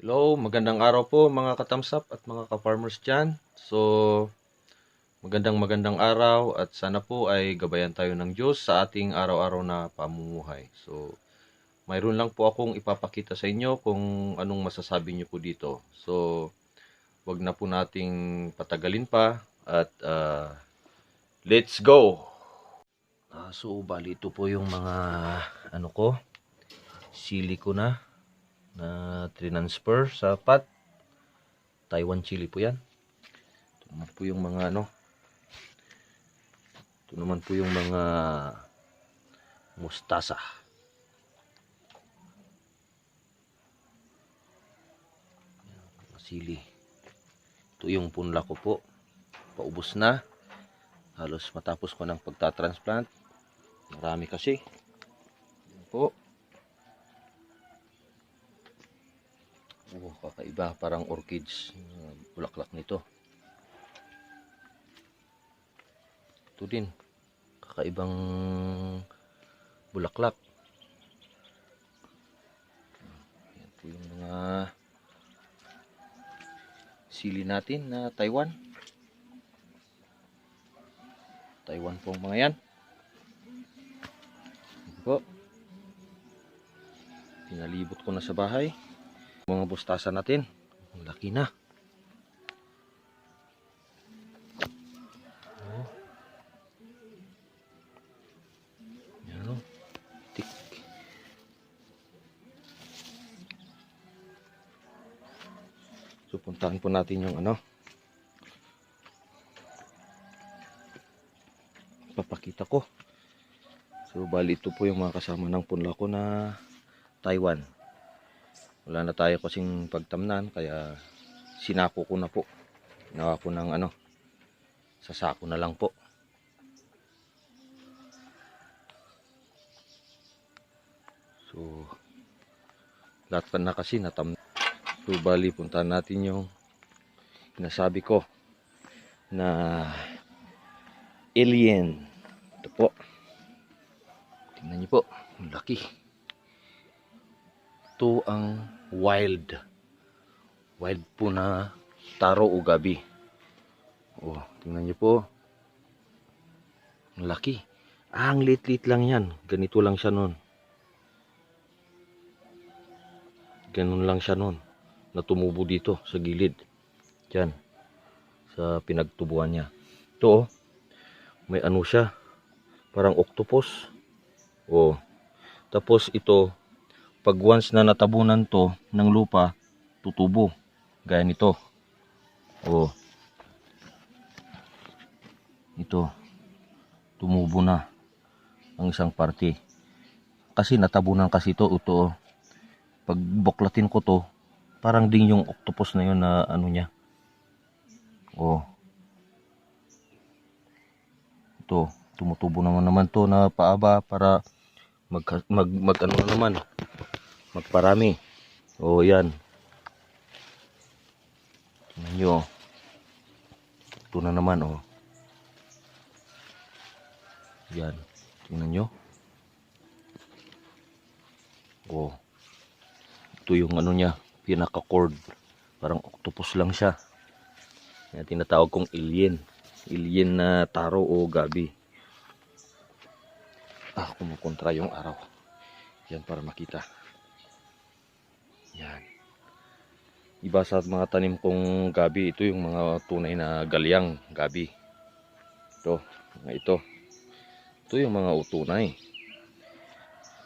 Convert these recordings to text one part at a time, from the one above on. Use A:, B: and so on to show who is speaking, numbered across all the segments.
A: Hello, magandang araw po mga katamsap at mga ka-farmers dyan. So, magandang magandang araw at sana po ay gabayan tayo ng Diyos sa ating araw-araw na pamumuhay. So, mayroon lang po akong ipapakita sa inyo kung anong masasabi niyo po dito. So, wag na po nating patagalin pa at ah, let's go! Ah, so, bali ito po yung mga ano ko, sili ko na na transfer sa pot. Taiwan chili po yan. Ito naman po yung mga ano. Ito naman po yung mga mustasa. Sili. Ito yung punla ko po. Paubos na. Halos matapos ko ng pagtatransplant. Marami kasi. Yan po. Oh, kakaiba. Parang orchids. uh, Bulaklak nito. Ito din. Kakaibang bulaklak. Yan po yung mga sili natin na Taiwan. Taiwan po mga yan. Yan po. Pinalibot ko na sa bahay mga bustasa natin. Ang laki na. Oh. Yan o. Tik. So, puntahan po natin yung ano. Papakita ko. So, bali ito po yung mga kasama ng punla ko na Taiwan wala na tayo kasing pagtamnan kaya sinako ko na po. Ginawa ko ng ano sasako na lang po. So lahat pa na kasi natam so bali puntahan natin yung sinasabi ko na alien. Ito po. Tingnan niyo po laki ito ang wild. Wild po na taro o gabi. Oh, tingnan niyo po. Ang laki. Ah, ang lit-lit lang yan. Ganito lang siya nun. Ganun lang siya nun. Na tumubo dito sa gilid. Diyan. Sa pinagtubuan niya. Ito oh. May ano siya. Parang octopus. Oh. Tapos ito, pag once na natabunan to ng lupa, tutubo. Gaya nito. O. Ito. Tumubo na ang isang parte. Kasi natabunan kasi to ito. oh. Pag buklatin ko to, parang ding yung octopus na yun na ano niya. O. Ito. Tumutubo naman naman to na paaba para mag, mag, mag ano na naman magparami. O yan. Tingnan nyo. oh. Ito na naman oh. Yan. Tingnan nyo. Oh. Ito yung ano niya. Pinaka-cord. Parang octopus lang siya. Yan, tinatawag kong alien. Alien na taro o gabi. Ah, kumukontra yung araw. Yan para makita. Yan. Iba sa mga tanim kong gabi, ito yung mga tunay na galyang gabi. Ito, ito. Ito yung mga utunay.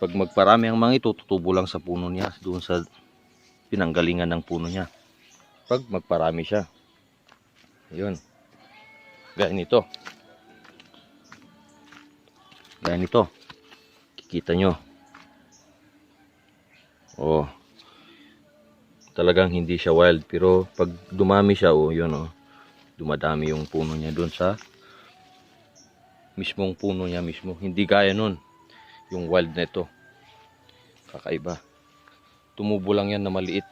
A: Pag magparami ang mga ito, tutubo lang sa puno niya, doon sa pinanggalingan ng puno niya. Pag magparami siya. Ayun. Gaya nito. Gaya nito. Kikita nyo. Oh talagang hindi siya wild pero pag dumami siya oh yun oh dumadami yung puno niya doon sa mismong puno niya mismo. Hindi gaya nun yung wild na ito. Kakaiba. Tumubo lang yan na maliit